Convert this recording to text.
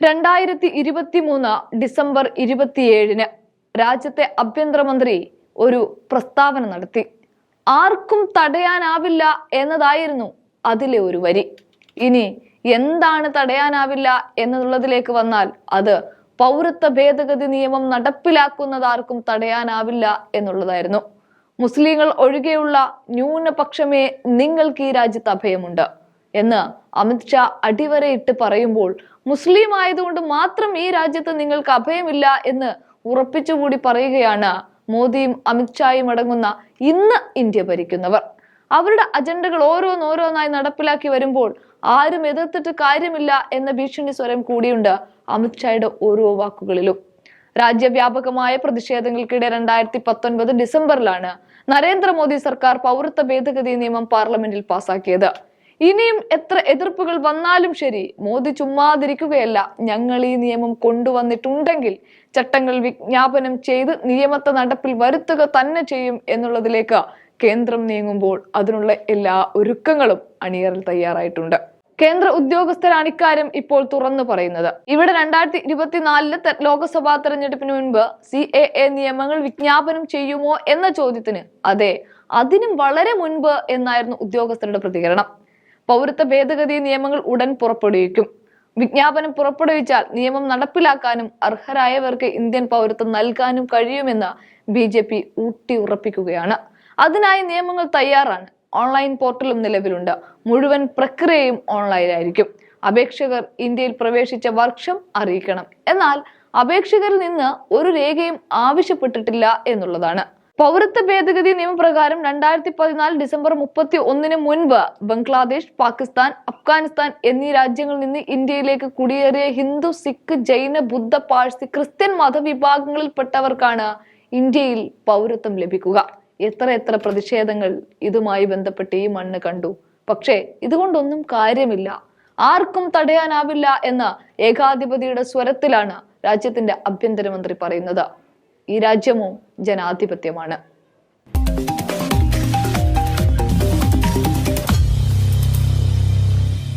രണ്ടായിരത്തി ഇരുപത്തി മൂന്ന് ഡിസംബർ ഇരുപത്തിയേഴിന് രാജ്യത്തെ ആഭ്യന്തരമന്ത്രി ഒരു പ്രസ്താവന നടത്തി. ആർക്കും തടയാനാവില്ല എന്നതായിരുന്നു അതിലെ ഒരു വരി. ഇനി എന്താണ് തടയാനാവില്ല എന്നുള്ളതിലേക്ക് വന്നാൽ അത് പൗരത്വ ഭേദഗതി നിയമം നടപ്പിലാക്കുന്നത് ആർക്കും തടയാനാവില്ല എന്നുള്ളതായിരുന്നു. മുസ്ലിങ്ങൾ ഒഴികെയുള്ള ന്യൂനപക്ഷമേ നിങ്ങൾക്ക് ഈ രാജ്യത്ത് അഭയമുണ്ട്. എന്ന് അമിത്ഷാ അടിവരയിട്ട് പറയുമ്പോൾ മുസ്ലിം ആയതുകൊണ്ട് മാത്രം ഈ രാജ്യത്ത് നിങ്ങൾക്ക് അഭയമില്ല എന്ന് ഉറപ്പിച്ചുകൂടി പറയുകയാണ് മോദിയും അമിത്ഷായും അടങ്ങുന്ന ഇന്ന് ഇന്ത്യ ഭരിക്കുന്നവർ. അവരുടെ അജണ്ടകൾ ഓരോന്നോരോന്നായി നടപ്പിലാക്കി വരുമ്പോൾ ആരും എതിർത്തിട്ട് കാര്യമില്ല എന്ന ഭീഷണി സ്വരം കൂടിയുണ്ട് അമിത്ഷായുടെ ഓരോ വാക്കുകളിലും. രാജ്യവ്യാപകമായ പ്രതിഷേധങ്ങൾക്കിടെ രണ്ടായിരത്തി പത്തൊൻപത് ഡിസംബറിലാണ് നരേന്ദ്രമോദി സർക്കാർ പൗരത്വ ഭേദഗതി നിയമം പാർലമെന്റിൽ പാസാക്കിയത്. ഇനിയും എത്ര എതിർപ്പുകൾ വന്നാലും ശരി മോദി ചുമ്മാതിരിക്കുകയല്ല. ഞങ്ങൾ ഈ നിയമം കൊണ്ടുവന്നിട്ടുണ്ടെങ്കിൽ ചട്ടങ്ങൾ വിജ്ഞാപനം ചെയ്ത് നിയമത്തെ നടപ്പിൽ വരുത്തുക തന്നെ ചെയ്യും എന്നുള്ളതിലേക്ക് കേന്ദ്രം നീങ്ങുമ്പോൾ അതിനുള്ള എല്ലാ ഒരുക്കങ്ങളും അണിയറിൽ തയ്യാറായിട്ടുണ്ട്. കേന്ദ്ര ഉദ്യോഗസ്ഥരാണ് ഇക്കാര്യം ഇപ്പോൾ തുറന്നു പറയുന്നത്. ഇവിടെ രണ്ടായിരത്തി ഇരുപത്തിനാലിലെ ലോക്സഭാ തെരഞ്ഞെടുപ്പിന് മുൻപ് സി എ എ നിയമങ്ങൾ വിജ്ഞാപനം ചെയ്യുമോ എന്ന ചോദ്യത്തിന് അതെ അതിനും വളരെ മുൻപ് എന്നായിരുന്നു ഉദ്യോഗസ്ഥരുടെ പ്രതികരണം. പൗരത്വ ഭേദഗതി നിയമങ്ങൾ ഉടൻ പുറപ്പെടുവിക്കും. വിജ്ഞാപനം പുറപ്പെടുവിച്ചാൽ നിയമം നടപ്പിലാക്കാനും അർഹരായവർക്ക് ഇന്ത്യൻ പൗരത്വം നൽകാനും കഴിയുമെന്ന് ബി ജെ പി ഊട്ടി ഉറപ്പിക്കുകയാണ് അതിനായി നിയമങ്ങൾ തയ്യാറാണ്. ഓൺലൈൻ പോർട്ടലും നിലവിലുണ്ട്. മുഴുവൻ പ്രക്രിയയും ഓൺലൈനായിരിക്കും. അപേക്ഷകർ ഇന്ത്യയിൽ പ്രവേശിച്ച വർഷം അറിയിക്കണം. എന്നാൽ അപേക്ഷകരിൽ നിന്ന് ഒരു രേഖയും ആവശ്യപ്പെട്ടിട്ടില്ല എന്നുള്ളതാണ്. പൗരത്വ ഭേദഗതി നിയമപ്രകാരം രണ്ടായിരത്തി പതിനാല് ഡിസംബർ മുപ്പത്തി ഒന്നിന് മുൻപ് ബംഗ്ലാദേശ് പാകിസ്ഥാൻ അഫ്ഗാനിസ്ഥാൻ എന്നീ രാജ്യങ്ങളിൽ നിന്ന് ഇന്ത്യയിലേക്ക് കുടിയേറിയ ഹിന്ദു സിഖ് ജൈന ബുദ്ധ പാഴ്സി ക്രിസ്ത്യൻ മതവിഭാഗങ്ങളിൽപ്പെട്ടവർക്കാണ് ഇന്ത്യയിൽ പൗരത്വം ലഭിക്കുക. എത്ര എത്ര പ്രതിഷേധങ്ങൾ ഇതുമായി ബന്ധപ്പെട്ട് ഈ മണ്ണ് കണ്ടു. പക്ഷേ ഇതുകൊണ്ടൊന്നും കാര്യമില്ല. ആർക്കും തടയാനാവില്ല എന്ന ഏകാധിപതിയുടെ സ്വരത്തിലാണ് രാജ്യത്തിന്റെ ആഭ്യന്തരമന്ത്രി പറയുന്നത്. ഈ രാജ്യമോ ജനാധിപത്യമാണ്.